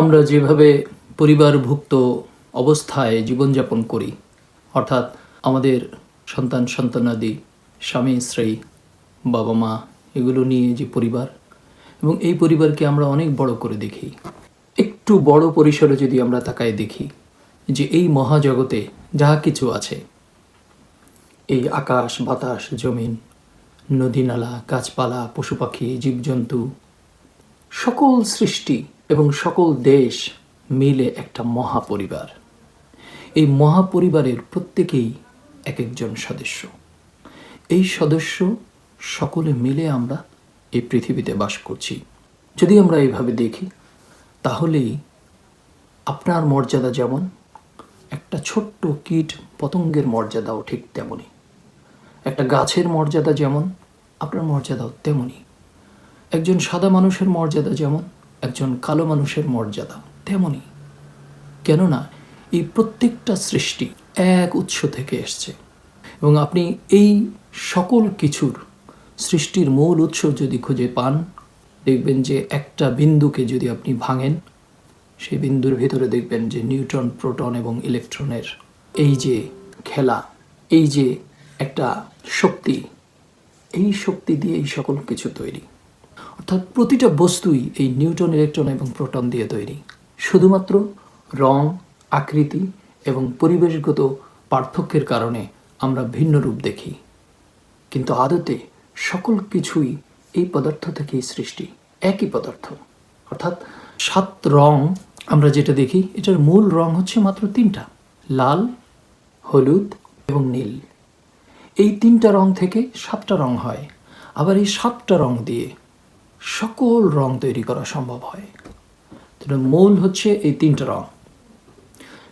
আমরা যেভাবে পরিবারভুক্ত অবস্থায় জীবনযাপন করি, অর্থাৎ আমাদের সন্তান, সন্তানাদি, স্বামী, স্ত্রী, বাবা মা, এগুলো নিয়ে যে পরিবার, এবং এই পরিবারকে আমরা অনেক বড় করে দেখি। একটু বড় পরিসরে যদি আমরা তাকায় দেখি যে এই মহাজগতে যাহা কিছু আছে, এই আকাশ, বাতাস, জমিন নদী নালা গাছপালা পশু পাখি জীবজন্তু, সকল সৃষ্টি এবং সকল দেশ মিলে একটা মহাপরিবার। এই মহাপরিবারের প্রত্যেকেই এক একজন সদস্য। এই সদস্য সকলে মিলে আমরা এই পৃথিবীতে বাস করছি। যদি আমরা এইভাবে দেখি, তাহলেই আপনার মর্যাদা যেমন, একটা ছোট্ট কীট পতঙ্গের মর্যাদাও ঠিক তেমনই। একটা গাছের মর্যাদা যেমন, আপনার মর্যাদাও তেমনই। একজন সাদা মানুষের মর্যাদা যেমন একজন কালো মানুষের মর্যাদা তেমনই কেননা, এই প্রত্যেকটা সৃষ্টি এক উৎস থেকে এসছে। এবং আপনি এই সকল কিছুর সৃষ্টির মূল উৎস যদি খুঁজে পান, দেখবেন যে একটা বিন্দুকে যদি আপনি ভাঙেন, সেই বিন্দুর ভিতরে দেখবেন যে নিউট্রন, প্রোটন এবং ইলেকট্রনের এই যে খেলা, এই যে একটা শক্তি, এই শক্তি দিয়ে এই সকল কিছু তৈরি। অর্থাৎ প্রতিটা বস্তুই এই নিউটন ইলেকট্রন এবং প্রোটন দিয়ে তৈরি। শুধুমাত্র রং, আকৃতি এবং পরিবেশগত পার্থক্যের কারণে আমরা ভিন্ন রূপ দেখি। কিন্তু আদতে সকল কিছুই এই পদার্থ থেকেই সৃষ্টি, একই পদার্থ। অর্থাৎ সাত রং আমরা যেটা দেখি, এটার মূল রং হচ্ছে মাত্র তিনটা, লাল, হলুদ এবং নীল। এই তিনটা রং থেকে সাতটা রং হয়। আবার এই সাতটা রং দিয়ে সকল রং তৈরি করা সম্ভব হয়। তাহলে মূল হচ্ছে এই তিনটা রং।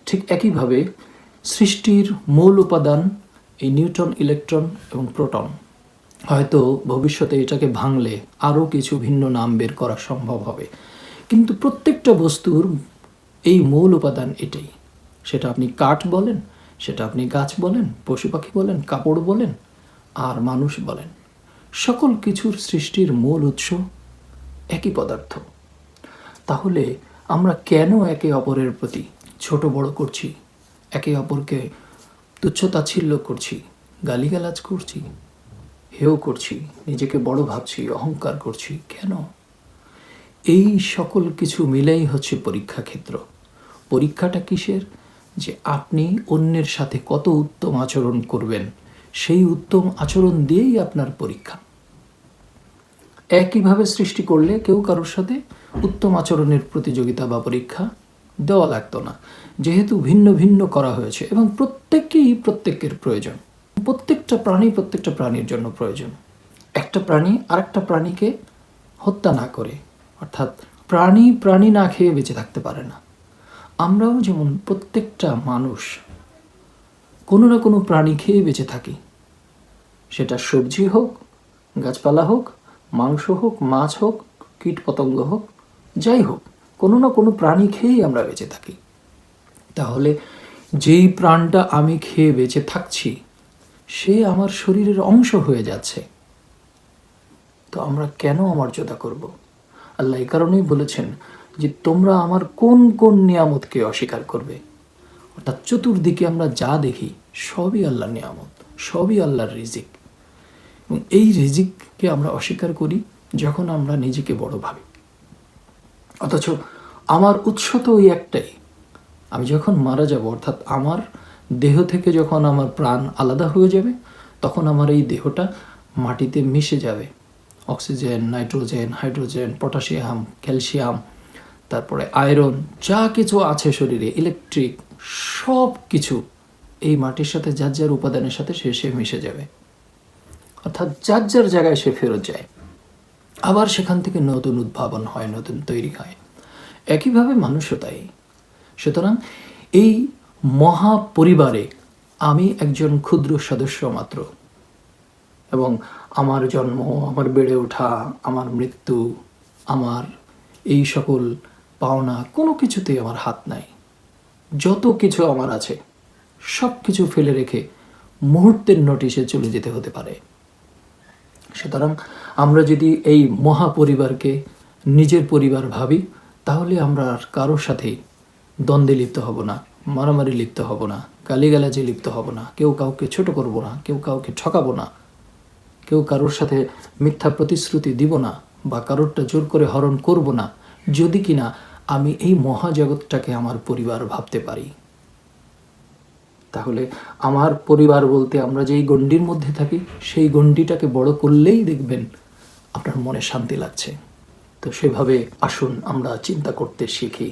ঠিক একইভাবে সৃষ্টির মূল উপাদান এই নিউটন, ইলেকট্রন এবং প্রোটন। হয়তো ভবিষ্যতে এটাকে ভাঙলে আরও কিছু ভিন্ন নাম বের করা সম্ভব হবে। কিন্তু প্রত্যেকটা বস্তুর এই মূল উপাদান এটাই। সেটা আপনি কাঠ বলেন, সেটা আপনি গাছ বলেন, পশু পাখি বলেন, কাপড় বলেন, আর মানুষ বলেন। সকল কিছুর সৃষ্টির মূল উৎস একই পদার্থ। তাহলে আমরা কেন একে অপরের প্রতি ছোট বড় করছি? একে অপরকে তুচ্ছতাচ্ছিল্য করছি, গালিগালাজ করছি, হেও করছি, নিজেকে বড় ভাবছি, অহংকার করছি, কেন? এই সকল কিছু মিলেই হচ্ছে পরীক্ষা ক্ষেত্র। পরীক্ষাটা কিসের? যে আপনি অন্যের সাথে কত উত্তম আচরণ করবেন, সেই উত্তম আচরণ দিয়েই আপনার পরীক্ষা। একইভাবে সৃষ্টি করলে কেউ কারোর সাথে উত্তম আচরণের প্রতিযোগিতা বা পরীক্ষা দেওয়া লাগতো না। যেহেতু ভিন্ন ভিন্ন করা হয়েছে এবং প্রত্যেককেই প্রত্যেকের প্রয়োজন। প্রত্যেকটা প্রাণী প্রত্যেকটা প্রাণীর জন্য প্রয়োজন। একটা প্রাণী আরেকটা প্রাণীকে হত্যা না করে, অর্থাৎ প্রাণী প্রাণী না খেয়ে বেঁচে থাকতে পারে না। আমরাও যেমন প্রত্যেকটা মানুষ কোনো না কোনো প্রাণী খেয়ে বেঁচে থাকি, সেটা সবজি হোক, গাছপালা হোক মাংস হোক, মাছ হোক কীট পতঙ্গ হোক, যাই হোক, কোনো না কোনো প্রাণী খেয়েই আমরা বেঁচে থাকি। তাহলে যেই প্রাণটা আমি খেয়ে বেঁচে থাকছি, সে আমার শরীরের অংশ হয়ে যাচ্ছে। তো আমরা কেন অমর্যাদা করব? আল্লাহ এই কারণেই বলেছেন যে, তোমরা আমার কোন কোন নিয়ামতকে অস্বীকার করবে? অর্থাৎ চতুর্দিকে আমরা যা দেখি, সবই আল্লাহর নিয়ামত, সবই আল্লাহর রিজিক। এবং এই রেজিককে আমরা অস্বীকার করি যখন আমরা নিজেকে বড় ভাবি। অথচ আমার উৎস তো ওই একটাই। আমি যখন মারা যাব, অর্থাৎ আমার দেহ থেকে যখন আমার প্রাণ আলাদা হয়ে যাবে, তখন আমার এই দেহটা মাটিতে মিশে যাবে। Oxygen, nitrogen, hydrogen, potassium, calcium, তারপরে আয়রন, যা কিছু আছে শরীরে, ইলেকট্রিক সব কিছু এই মাটির সাথে, যার যার উপাদানের সাথে সে সে মিশে যাবে। অর্থাৎ যার যার জায়গায় সে ফেরত যায়, আবার সেখান থেকে নতুন উদ্ভাবন হয়, নতুন তৈরি হয়। একইভাবে মানুষও তাই। সুতরাং এই মহা পরিবারে আমি একজন ক্ষুদ্র সদস্য মাত্র এবং আমার জন্ম, আমার বেড়ে ওঠা, আমার মৃত্যু, আমার এই সকল পাওনা কোনো কিছুতেই আমার হাত নাই। যত কিছু আমার আছে সব কিছু ফেলে রেখে মুহূর্তের নোটিশে চলে যেতে হতে পারে। সুতরাং আমরা যদি এই মহাপরিবারকে নিজের পরিবার ভাবি, তাহলে আমরা আর কারোর সাথে দ্বন্দ্বে লিপ্ত হব না, মারামারি লিপ্ত হব না, গালিগালাজে লিপ্ত হব না, কেউ কাউকে ছোট করব না, কেউ কাউকে ঠকাবো না, কেউ কারোর সাথে মিথ্যা প্রতিশ্রুতি দিব না বা কারোরটা জোর করে হরণ করব না। যদি কিনা আমি এই মহাজগৎটাকে আমার পরিবার ভাবতে পারি। তাহলে আমার পরিবার বলতে আমরা যেই গণ্ডির মধ্যে থাকি, সেই গণ্ডিটাকে বড় করলেই দেখবেন আপনার মনে শান্তি লাগছে। তো সেভাবে আসুন, আমরা চিন্তা করতে শিখি।